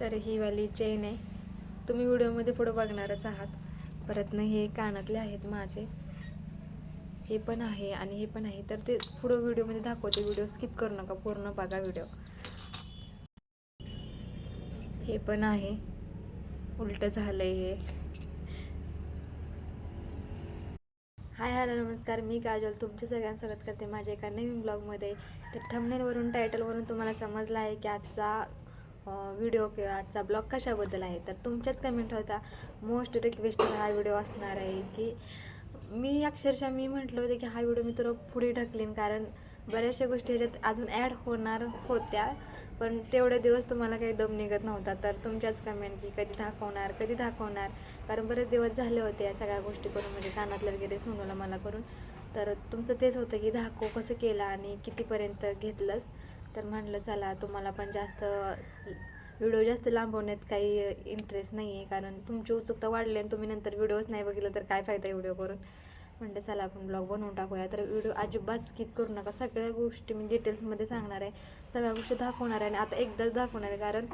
तर ही वाली चेन आहे. तुम्ही व्हिडिओमध्ये पुढं बघणारच आहात. परत ना हे कानातले आहेत माझे. हे पण आहे आणि हे पण आहे. तर ते पुढं व्हिडिओमध्ये दाखवते. व्हिडिओ स्किप करू नका. पूर्ण बघा व्हिडिओ. हे पण आहे. उलट झालंय हे. हाय हॅलो नमस्कार. मी काजल. तुमचे सगळ्यांचं स्वागत करते माझ्या एका नवीन ब्लॉगमध्ये तर थंबनेलवरून टायटलवरून तुम्हाला समजलं आहे की आजचा व्हिडिओ किंवा आजचा ब्लॉग कशाबद्दल आहे? तर तुमच्याच कमेंट होता मोस्ट रिक्वेस्टेड हा व्हिडिओ असणार आहे की मी अक्षरशः मी म्हटलं होतं की हा व्हिडिओ मी तुला पुढे ढकलीन कारण बऱ्याचशा गोष्टी ह्याच्यात अजून ॲड होणार होत्या पण तेवढे दिवस तुम्हाला काही दम निघत नव्हता. तर तुमच्याच कमेंट की कधी दाखवणार कधी दाखवणार? कारण बरेच दिवस झाले होते या सगळ्या गोष्टी करून म्हणजे कानातलं वगैरे सोनवलं मला करून तर तुमचं तेच होतं की दाखव कसं केलं आणि कितीपर्यंत घेतलंस. तर म्हटलं चला तुम्हाला पण जास्त व्हिडिओ जास्त लांबवण्यात काही इंटरेस्ट नाही आहे कारण तुमची उत्सुकता वाढली आणि तुम्ही नंतर व्हिडिओच नाही बघितलं तर काय फायदा व्हिडिओ करून? म्हणलं चला आपण ब्लॉग बनवून टाकूया. तर व्हिडिओ अजिबात स्किप करू नका. सगळ्या गोष्टी मी डिटेल्समध्ये सांगणार आहे. सगळ्या गोष्टी दाखवणार आहे आणि आता एकदाच दाखवणार आहे कारण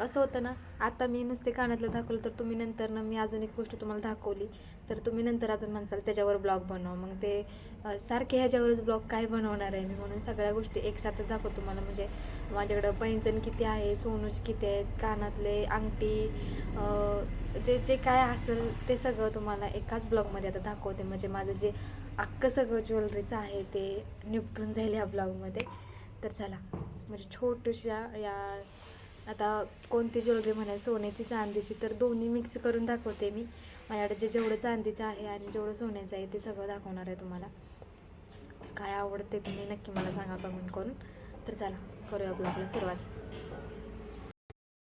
असं होतं ना आता मी नुसते कानातलं दाखवलं तर तुम्ही नंतर ना मी अजून एक गोष्ट तुम्हाला दाखवली. तर तुम्ही नंतर अजून म्हणसाल त्याच्यावर ब्लॉग बनव. मग ते सारखे ह्याच्यावरच ब्लॉग काय बनवणार आहे मी म्हणून सगळ्या गोष्टी एकसाथच दाखवतो तुम्हाला. म्हणजे माझ्याकडं पैंजण किती आहे सोनूज किती आहेत कानातले अंगठी जे जे काय असेल ते सगळं तुम्हाला एकाच ब्लॉगमध्ये आता दाखवते. म्हणजे माझं जे अख्खं सगळं ज्वेलरीचं आहे ते निपटून जाईल ह्या ब्लॉगमध्ये. तर चला म्हणजे छोट्याशा या आता कोणती ज्वेलरी म्हणाल सोन्याची चांदीची तर दोन्ही मिक्स करून दाखवते मी. माझ्याकडे जे जेवढं चांदीचं आहे आणि जेवढं सोन्याचं आहे ते सगळं दाखवणार आहे तुम्हाला. काय आवडते तुम्ही नक्की मला सांगा कमेंट करून. तर चला करूया ब्लॉगला सुरुवात.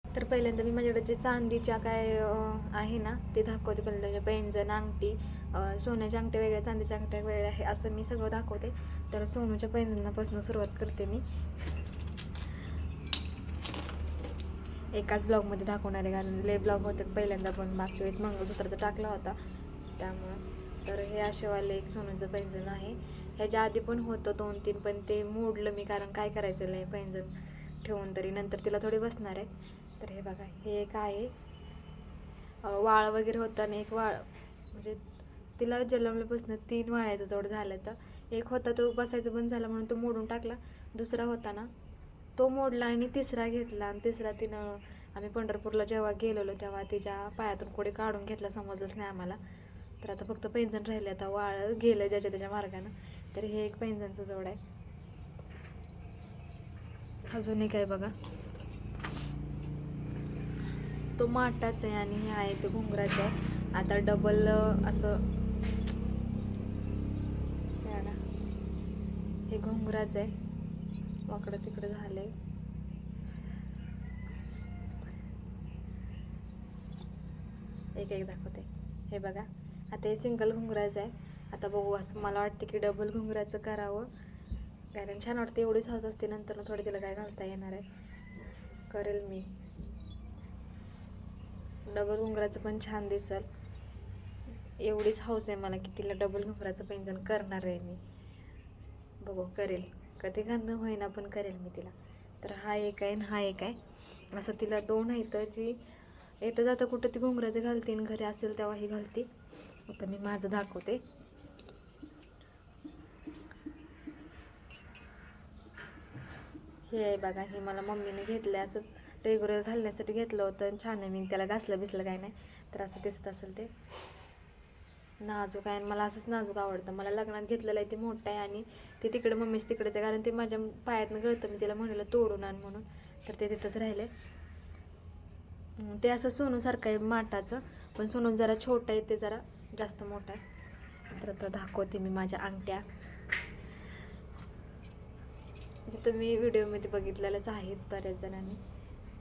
तर पहिल्यांदा मी माझ्याकडे जे चांदीच्या काय आहे ना ते दाखवते. पहिल्यांदा पेंजन पैंजण अंगठी सोन्याच्या अंगठ्या वेगळ्या चांदीच्या अंगठ्या वेगळ्या आहे असं मी सगळं दाखवते. तर सोनूच्या पैंजणापासून सुरुवात करते मी. एकाच ब्लॉगमध्ये दाखवणार आहे कारण लय ब्लॉग होते. पहिल्यांदा पण मागच्या वेळेस मंगळसूत्राचा टाकला होता. त्यामुळं तर हे असेवाले एक सोनूचं पैंजण आहे. ह्याच्या आधी पण होतं दोन तीन पण ते मोडलं मी कारण काय करायचं नाही पैंजण ठेवून तरी. नंतर तिला थोडी बसणार आहे. तर हे बघा हे एक आहे. वाळ वगैरे होतं आणि एक वाळ म्हणजे तिला जन्मल्यापासून तीन वाळ्याचं जोड झालं तर एक होता तो बसायचं बंद झाला म्हणून तो मोडून टाकला. दुसरा होता ना तो मोडला आणि तिसरा घेतला. आणि तिसरा तिनं आम्ही पंढरपूरला जेव्हा गेलेलो तेव्हा तिच्या पायातून कोणी काढून घेतला समजलंच नाही आम्हाला. तर आता फक्त पैंजण राहिले. आता वाळ गेलं ज्याच्या त्याच्या मार्गानं. तर हे एक पैंजणचं जोड आहे. अजून एक आहे बघा. तो माटाचा आहे आणि हे आहे ते घुंगराचं आहे. आता डबल असं हे हे घुंगराचं आहे. वाकडं तिकडं झालंय. एक एक दाखवते. हे बघा आता हे सिंगल घुंगराचं आहे. आता बघू असं मला वाटतं की डबल घुंगराचं करावं. कारण छान वाटतं एवढीच हौस असते नंतर ना थोडी तिला काय घालता येणार आहे. करेल मी. डबल घुंगराचं पण छान दिसल. एवढीच हौस आहे मला की तिला डबल घुंगराचं पैंजण करणार आहे मी. बघू करेल. कधी घालणं होईना पण करेल मी तिला. तर हा एक आहे आणि हा एक आहे. असं तिला दोन आहेत जी येतं जातं कुठं ती घुंगराचं घालते आणि घरी असेल तेव्हा ही घालते. आता मी माझं दाखवते. हे आहे बघा हे मला मम्मीने घेतलं असंच रेग्युलर घालण्यासाठी घेतलं होतं आणि छान आहे. मी त्याला घासलं बिसलं काय नाही. तर असं दिसत असेल ते. नाजूक आहे आणि मला असंच नाजूक आवडतं. मला लग्नात घेतलेलं आहे ते मोठं आहे आणि ते तिकडे मम्मीच तिकडेच आहे कारण ते माझ्या पायातनं गळतं मी तिला म्हणलं तोडून आण म्हणून. तर ते तिथंच राहिले. ते असं सोनूसारखं आहे माटाचं पण सोनू जरा छोटं आहे ते जरा जास्त मोठं आहे. तर आता दाखवते मी माझ्या अंगठ्या. जे तुम्ही व्हिडिओमध्ये बघितलेलंच आहेत बऱ्याच जणांनी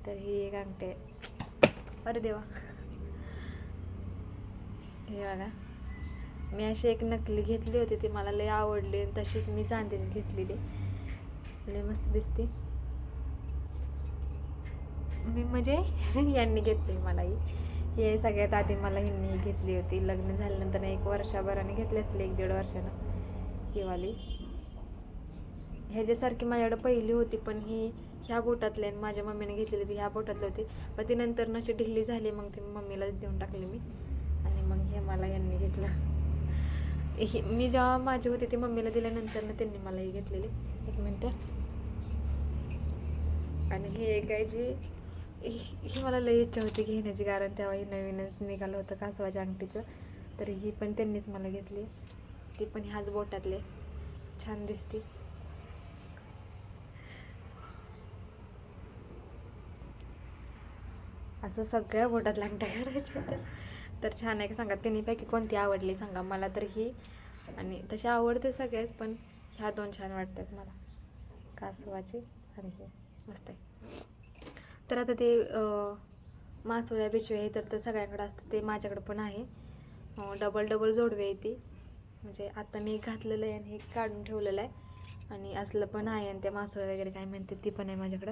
तर ही एक अंगठी आहे. अरे देवा. हे बघा. मी अशी एक नकली घेतली होती ती मला लई आवडली आणि तशीच मी चांदीची घेतलेली. लय मस्त दिसते. मी म्हणजे यांनी घेतली मला ही. हे सगळ्यात आधी मला ह्यांनी घेतली होती. लग्न झाल्यानंतर एक वर्षभराने घेतली असली एक दीड वर्षानं. ही वाली. ह्याच्यासारखी माझ्याकडे पहिली होती पण ही ह्या बोटातल्या आणि माझ्या मम्मीने घेतलेली ती ह्या बोटातली होती. पण ती नंतर नशी ढिल्ली झाली मग ती मम्मीला देऊन टाकली मी. आणि मग हे मला यांनी घेतलं. ही मी जेव्हा माझी होती ती मम्मीला दिल्यानंतर ना त्यांनी मला ही घेतलेली. एक मिनटं. आणि ही एक आहे जी ही ही मला लई इच्छा होती घेण्याची कारण तेव्हा हे नवीनच निघालं होतं कासवाच्या अंगठीचं. तर ही पण त्यांनीच मला घेतली. ती पण ह्याच बोटातले. छान दिसती. असं सगळ्या बोटात लांगट्या करायच्या होत्या. तर छान आहे का सांगा? तिन्हीपैकी कोणती आवडली सांगा मला तर ही. आणि तशी आवडते सगळेच पण ह्या दोन छान वाटतात मला. कासवाची आणि हे. मस्त आहे. तर आता ते मासोळ्या बिचवे हे तर तर सगळ्यांकडे असतं ते माझ्याकडे पण आहे. डबल डबल जोडवे आहे ती. म्हणजे आता मी घातलेलं आहे आणि हे काढून ठेवलेलं आहे. आणि असलं पण आहे आणि त्या मासोळ्या वगैरे काय म्हणते ती पण आहे माझ्याकडं.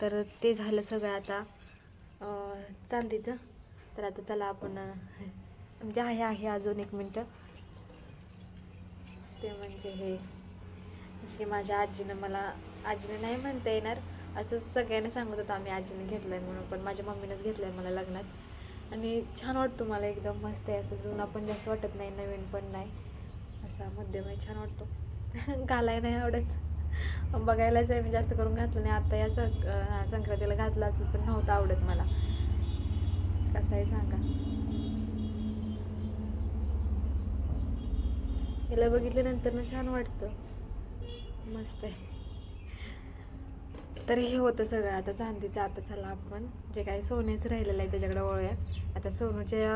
तर ते झालं सगळं आता चांदीचं. तर आता चला आपण म्हणजे आहे आहे अजून एक मिनटं. ते म्हणजे हे जे माझ्या आजीनं मला आजीने नाही म्हणता येणार असं सगळ्यांना सांगत होतं आम्ही आजीने घेतलं आहे म्हणून पण माझ्या मम्मीनंच घेतलं आहे मला लग्नात. आणि छान वाटतो मला एकदम मस्त आहे असं जुना पण जास्त वाटत नाही नवीन पण नाही. असा मध्यम आहे छान वाटतो. घालाय नाही आवडत. बघायलाच आहे मी जास्त करून घातलं नाही. आता या सं संक्रांतीला घातलं असेल पण नव्हतं आवडत मला. कसं आहे सांगा. याला बघितल्यानंतर ना छान वाटतं. मस्त आहे. तर हे होतं सगळं. आता चांदीचं आता चला आपण. जे काही सोन्याचं राहिलेलं आहे त्याच्याकडे वळूया. आता सोनूच्या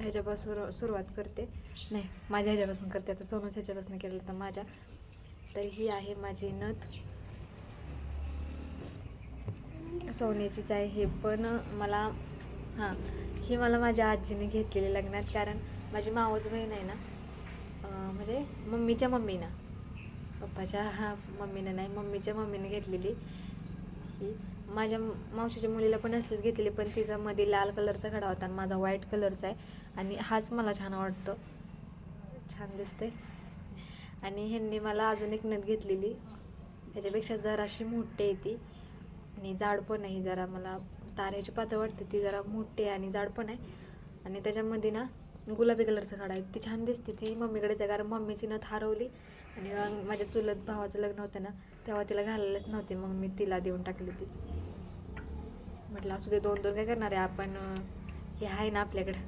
ह्याच्यापासून सुरुवात करते. नाही माझ्या ह्याच्यापासून करते. आता सोनूच ह्याच्यापासून केलं तर माझ्या. तर ही आहे माझी नथ. सोन्याचीच आहे. हे पण मला हां. ही मला माझ्या आजीने घेतलेली लग्नात कारण माझी मावस बहीण आहे ना म्हणजे मम्मीच्या मम्मीनं. पप्पाच्या हा मम्मीनं नाही मम्मीच्या मम्मीनं घेतलेली. ही माझ्या मावशीच्या मुलीला पण असलीच घेतलेली पण तिचा मध्ये लाल कलरचा खडा होता आणि माझा व्हाईट कलरचा आहे. आणि हाच मला छान वाटतो छान दिसते आणि ह्यांनी मला अजून एक नथ घेतलेली. ह्याच्यापेक्षा जराशी मोठी आहे ती. आणि जाड पण आहे जरा मला ताऱ्याची पातळ वाटते ती जरा मोठी आहे आणि जाड पण आहे. आणि त्याच्यामध्ये ना गुलाबी कलरचं खडा आहे ती छान दिसते. ती मम्मीकडेच आहे कारण मम्मीची नथ हरवली. आणि माझ्या चुलत भावाचं लग्न होतं ना तेव्हा तिला घालायलाच नव्हती. मग मी तिला देऊन टाकली ती. म्हटलं असू दे दोन दोन काय करणार आहे आपण हे आहे ना आपल्याकडं.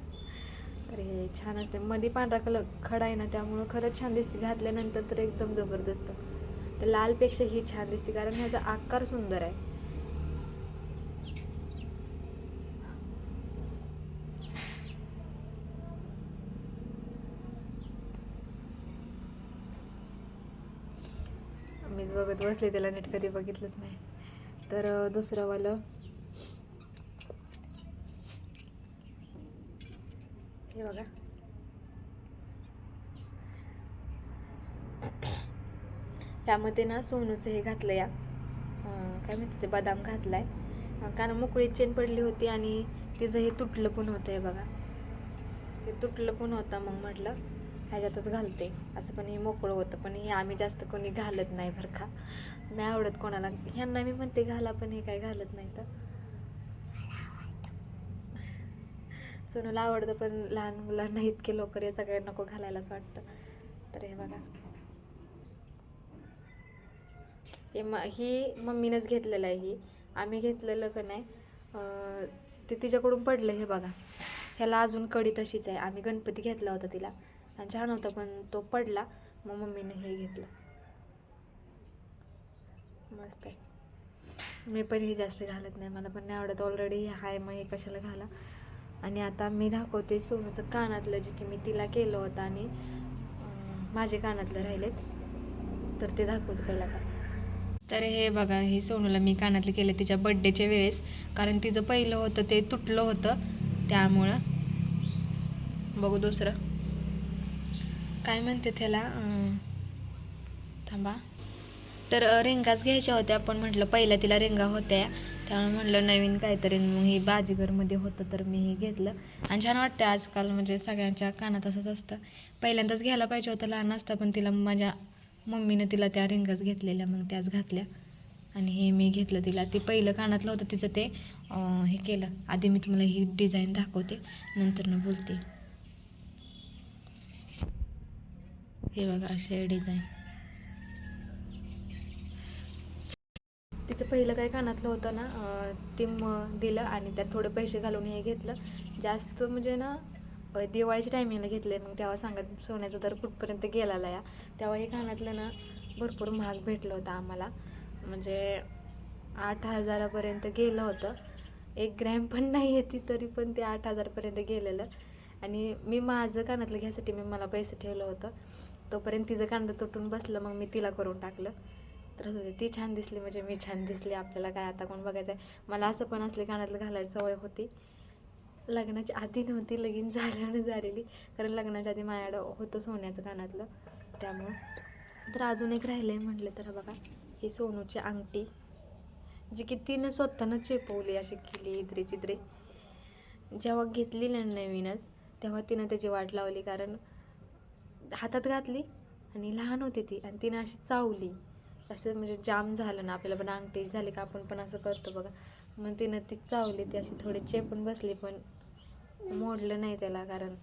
तर हे छान असते. मध्ये पांढरा कलर खडा आहे ना त्यामुळं खरंच छान दिसते. घातल्यानंतर तर एकदम जबरदस्त. तर लालपेक्षा ही छान दिसते कारण ह्याचा आकार सुंदर आहे. बघत बसले त्याला नीट कधी बघितलंच नाही. तर दुसरंवालं. हे बघा. त्यामध्ये ना सोनूचं हे घातलं या काय म्हणते ते बदाम घातलाय. कारण मोकळी चेन पडली होती आणि तिचं हे तुटलं पण होतं हे बघा. हे तुटलं पण होतं मग म्हटलं ह्याच्यातच घालते. असं पण हे मोकळं होतं पण हे आम्ही जास्त कोणी घालत नाही बरं का. नाही आवडत कोणाला. ह्यांना मी म्हणते घाला पण हे काय घालत नाही तर. सोनूला आवडतं पण लहान मुलांना इतके लवकर हे सगळ्यांना नको घालायलाच वाटतं. तर हे बघा. हे म ही मम्मीनंच घेतलेलं आहे ही. आम्ही घेतलेलं का नाही ते तिच्याकडून पडलं हे बघा. ह्याला अजून कडी तशीच आहे. आम्ही गणपती घेतला होता तिला. छान होता पण तो पडला. मग मम्मीने हे घेतलं. मस्त. आहे मी पण हे जास्त घालत नाही. मला पण नाही आवडत. ऑलरेडी हे आहे मग हे कशाला घाला? आणि आता मी दाखवते सोनूचं कानातलं जे की मी तिला केलं होतं आणि माझे कानातलं राहिलेत. तर ते दाखवते पहिला आता तर हे बघा हे सोनूला मी कानातलं केलं तिच्या बड्डेच्या वेळेस. कारण तिचं पहिलं होतं ते तुटलं होतं. त्यामुळं बघू दुसरं. काय म्हणते त्याला? थांबा. तर रेंगाच रिंगाच घ्यायच्या होत्या. पण म्हटलं पहिल्या तिला रिंगा होत्या. त्यामुळे म्हटलं नवीन काहीतरी मग ही बाजीगरमध्ये होतं तर मी हे घेतलं. आणि छान वाटतं आजकाल म्हणजे सगळ्यांच्या कानात असंच असतं. पहिल्यांदाच घ्यायला पाहिजे होतं लहान असतं पण तिला माझ्या मम्मीनं तिला त्या रिंगाच घेतलेल्या मग त्याच घातल्या. आणि हे मी घेतलं तिला. ते पहिलं कानातलं होतं तिचं ते हे केलं. आधी मी तुम्हाला ही डिझाईन दाखवते. नंतर न बोलते. हे बघा अशी आहे डिझाईन तिचं पहिलं काही कानातलं होतं ना ते मग दिलं आणि त्यात थोडे पैसे घालून हे घेतलं. जास्त म्हणजे ना दिवाळीच्या टायमिंगला घेतले मग तेव्हा सांगत सोन्याचा दर कुठपर्यंत गेलेला या. तेव्हा हे कानातलं ना भरपूर महाग भेटलं होतं आम्हाला. म्हणजे आठ हजारापर्यंत गेलं होतं. एक ग्रॅम पण नाही येते तरी पण ते आठ हजारपर्यंत गेलेलं. आणि मी माझं कानातलं घ्यायसाठी मी मला पैसे ठेवलं होतं. तोपर्यंत तिचं कांदा तुटून बसलं मग मी तिला करून टाकलं. तर असं ती छान दिसली म्हणजे मी छान दिसली आपल्याला काय आता कोण बघायचं आहे? मला असं पण असले कानातलं घालायची सवय होती. लग्नाच्या आधी नव्हती लगीन झाल्यानं झालेली. कारण लग्नाच्या आधी माझ्याकडं होतं सोन्याचं कानातलं त्यामुळं. तर अजून एक राहिलं आहे म्हटलं तर बघा ही सोनूची अंगठी. जी की तिनं स्वतःनं चेपवली अशी केली इद्री चिद्री जेव्हा घेतली ना नवीनच तेव्हा तिनं त्याची वाट लावली कारण हातात घातली आणि लहान होती ती आणि तिनं अशी चावली. असं म्हणजे जाम झालं ना आपल्याला पण अंगठी झाली का आपण पण असं करतो बघा. मग तिनं ती चावली ती अशी थोडी चेपून बसली पण मोडलं नाही त्याला कारण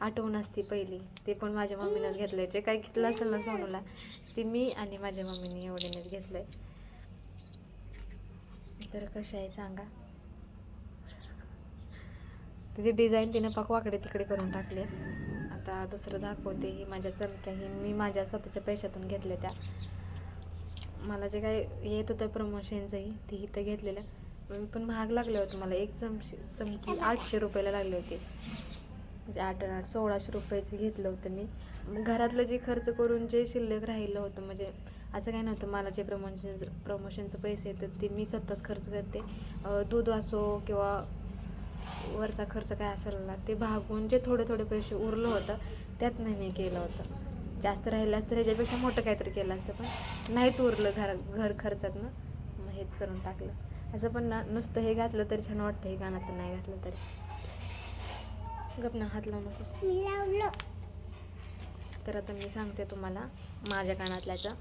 आठवण असती पहिली. ते पण माझ्या मम्मीनंच घेतलंय. जे काय घेतलं असेल ना सोनूला ती मी आणि माझ्या मम्मीने एवढीनेच घेतलंय. तर कशी आहे सांगा. तिची डिझाईन तिने पाक वाकडे तिकडे करून टाकले. आता दुसरं दाखवते ही माझ्या चमक्या ही मी माझ्या स्वतःच्या पैशातून घेतल्या त्या. मला जे काय येत होतं प्रमोशनचंही ते इथं घेतलेलं. पण पण महाग लागले होते मला. एक चमशी चमकी आठशे रुपयाला लागले होते. म्हणजे आठ आठ सोळाशे रुपयाचं घेतलं होतं मी. घरातलं जे खर्च करून जे शिल्लक राहिलं होतं म्हणजे असं काही नव्हतं. मला जे प्रमोशन प्रमोशनचं पैसे येतात ते मी स्वतःच खर्च करते. दूध असो किंवा वरचा खर्च काय असेल ना ते भागून जे थोडे थोडे पैसे उरलं होतं त्यात नाही मी केलं होतं. जास्त राहिलं असतं ह्याच्यापेक्षा मोठं काहीतरी केलं असतं पण नाहीत उरलं घर घर खर्चातनं. मग हेच करून टाकलं. असं पण ना नुसतं हे घातलं तरी छान वाटतं हे गाणं तर नाही घातलं तरी. गप ना हात लावू नकोस. तर आता मी सांगते तुम्हाला माझ्या कानातल्याचं.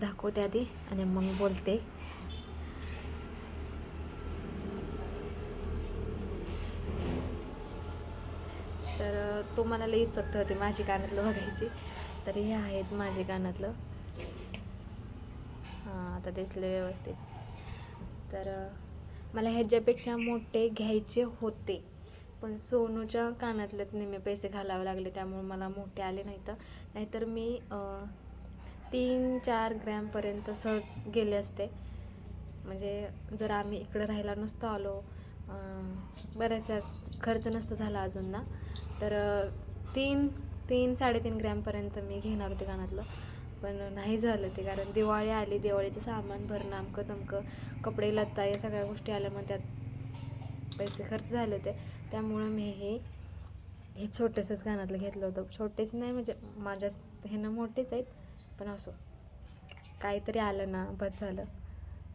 दाखवते आधी आणि मग बोलते तर अं, तो मला लई सक्त होते माझी कानातलं बघायची. तर हे आहेत माझे कानातलं. हां आता दिसले व्यवस्थित. तर मला ह्याच्यापेक्षा मोठे घ्यायचे होते. पण सोनूच्या कानातल्यात नेहमी पैसे घालावे लागले त्यामुळे मला मोठे आले नाही तर नाहीतर मी तीन चार ग्रॅमपर्यंत सहज गेले असते. म्हणजे जर आम्ही इकडं राहायला नसतो आलो बऱ्याचशा खर्च नसतं झाला अजून ना तर तीन तीन साडेतीन ग्रॅमपर्यंत मी घेणार होते कानातलं. पण नाही झालं ते कारण दिवाळी आली दिवाळीचं सामान भरणं अमकं तमकं कपडे लत्ता या सगळ्या गोष्टी आल्या मग त्यात पैसे खर्च झाले होते. त्यामुळं मी हे हे छोटंसंच गाण्यातलं घेतलं होतं. छोटेच नाही म्हणजे माझ्या ह्यानं मोठेच आहेत पण असो काहीतरी आलं ना बस झालं.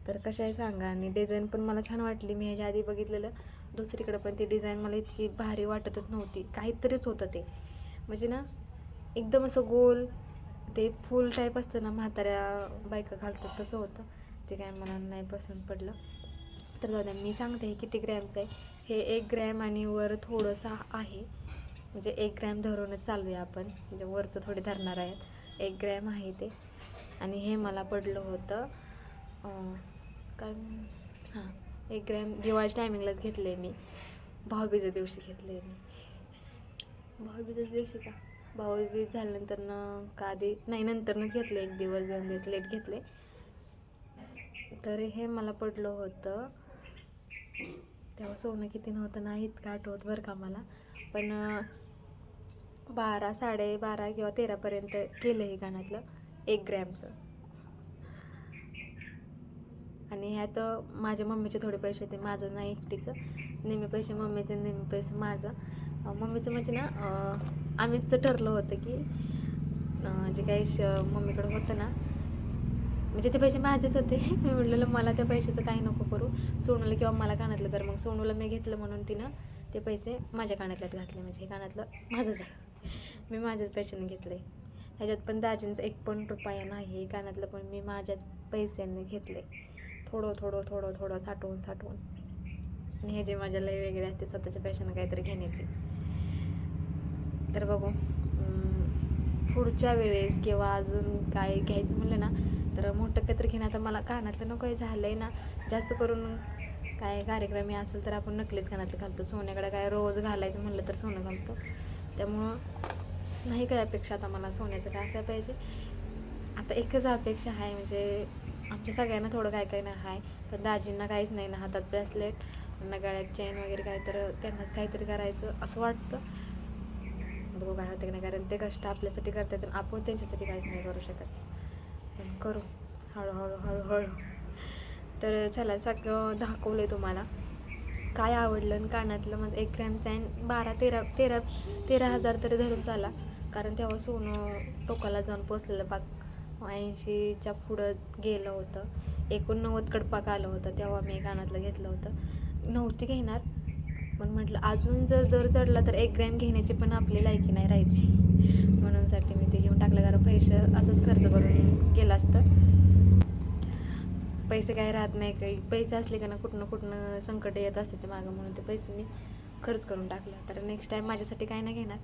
तर कशा आहे सांगा. आणि डिझाईन पण मला छान वाटली. मी ह्याच्या आधी बघितलेलं. दुसरीकडं पण ती डिझाईन मला इतकी भारी वाटतच नव्हती. काहीतरीच होतं ते. म्हणजे ना एकदम असं गोल ते फुल टाईप असतं ना म्हाताऱ्या बायका घालतात तसं होतं. ते काय मला नाही पसंत पडलं. तर दादा मी सांगते हे किती ग्रॅमचं आहे. हे एक ग्रॅम आणि वर थोडंसं आहे. म्हणजे एक ग्रॅम धरूनच चालूया आपण. म्हणजे वरचं थोडे धरणार आहेत. एक ग्रॅम आहे ते. आणि हे मला पडलं होतं कारण काय हां एक ग्रॅम दिवाळीच्या टायमिंगलाच घेतलं आहे मी. भाऊबीजेच्या दिवशी घेतलं आहे मी. भाऊबीजेच्या दिवशी का? भाऊबीज झाल्यानंतरनं का आधी नाही नंतरनंच घेतलं एक दिवस दोन दिवस लेट घेतले तर हे मला पडलं होतं. तेव्हा सोनं किती नव्हतं नाही इतकं आठवत बरं का मला. पण बारा साडेबारा किंवा तेरापर्यंत केलं हे गाण्यातलं एक ग्रॅमचं. आणि ह्यात माझ्या मम्मीचे थोडे पैसे होते. माझं नाही एकटीचं. नेहमी पैसे मम्मीचे नेहमी पैसे माझं. मम्मीचं म्हणजे ना आम्हीच ठरलं होतं की जे काही श मम्मीकडं होतं ना म्हणजे ते पैसे माझेच होते. मी म्हटलेलं मला त्या पैशाचं काही नको करू. सोनूला किंवा मला कानातलं कर. मग सोनूला मी घेतलं म्हणून तिनं ते पैसे माझ्या कानातल्यात घातले. म्हणजे हे कानातलं माझंच आहे मी माझ्याच पैशाने घेतले. ह्याच्यात पण दाजींचं एक पण रुपया नाही. कानातलं पण मी माझ्याच पैशांनी घेतले. थोडं थोडं थोडं थोडं साठवून साठवून. आणि ह्याची माझ्या लय वेगळे असते स्वतःच्या पॅशन काहीतरी घेण्याची. तर बघू. पुढच्या वेळेस किंवा अजून काय घ्यायचं म्हणलं ना तर मोठं काहीतरी घेणं आता मला कानातलं नको काही झालं आहे ना. जास्त करून काय कार्यक्रम हे असेल तर आपण नकलीच कानातलं घालतो. सोन्याकडे काय रोज घालायचं म्हणलं तर सोनं घालतो. त्यामुळं नाही काय अपेक्षा आता मला सोन्याचं काय असं पाहिजे. आता एकच अपेक्षा आहे म्हणजे आमच्या सगळ्यांना थोडं काय काय ना आहे पण दाजींना काहीच नाही ना हातात ब्रेसलेट ना गळ्यात चेन वगैरे काय तर त्यांनाच काहीतरी करायचं असं वाटतं. बघू काय होते की नाही कारण ते कष्ट आपल्यासाठी करतात आणि आपण त्यांच्यासाठी काहीच नाही करू शकत. पण करू हळूहळू हळूहळू. तर चला सगळं दाखवलं आहे तुम्हाला. काय आवडलं आणि कानातलं मग एक ग्रॅमचा आहे बारा तेरा तेरा तेरा हजार तरी धरून चाला कारण तेव्हा सोनं टोकाला जाऊन पोचलेलं पाक ऐंशीच्या पुढं गेलं होतं. एकोणनव्वदकड कडपाक आलं होतं तेव्हा मी कानातलं घेतलं होतं. नव्हती घेणार. पण म्हटलं अजून जर दर चढला तर एक ग्रॅम घेण्याची पण आपली लायकी नाही राहायची. म्हणूनसाठी मी ते घेऊन टाकलं. कारण पैसे असंच खर्च करून गेलं असतं. पैसे काय राहत नाही काही पैसे असले का ना कुठनं कुठनं संकट येत असते ते मागं. म्हणून ते पैसे मी खर्च करून टाकलं. तर नेक्स्ट टाईम माझ्यासाठी काय नाही घेणार.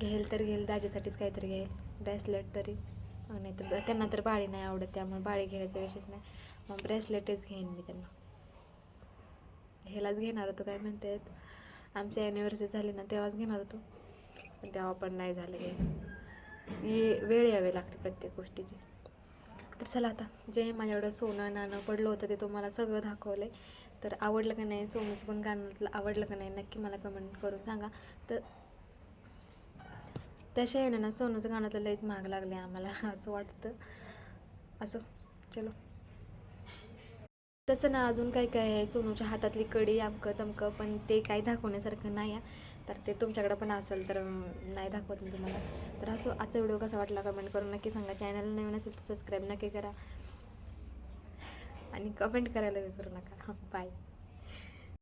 घेईल तर घेईल दाजीसाठीच काहीतरी घेईल. ब्रेसलेट तरी. नाहीतर त्यांना तर बाळी नाही आवडत त्यामुळे बाळी घेण्याचा विषयच नाही. मग ब्रेसलेटच घेईन मी त्यांना. ह्यालाच घेणार होतो काय म्हणतात? आमची ॲनिव्हर्सरी झाली ना तेव्हाच घेणार होतो. पण तेव्हा पण नाही झालं घे ये वेळ यावी लागते प्रत्येक गोष्टीची. तर चला आता जे माझ्या एवढं सोनं नाणं पडलं होतं ते तुम्हाला सगळं दाखवलं तर आवडलं का नाही सोनूचं पण गाणं आवडलं का नाही नक्की मला कमेंट करून सांगा. तर तशा येणं ना सोनूचं गाण्यातलं लईच महाग लागले आम्हाला असं वाटतं. असं चलो. तसं ना अजून काय काय आहे? सोनूच्या हातातली कडी अमकं तमकं पण ते काही दाखवण्यासारखं नाही आहे. तर ते तुमच्याकडं पण असेल तर नाही दाखवत मी तुम्हाला. तर असो आजचा व्हिडिओ कसा वाटला कमेंट करून नक्की सांगा. चॅनल नवीन असेल तर सबस्क्राईब नक्की करा. आणि कमेंट करायला विसरू नका. बाय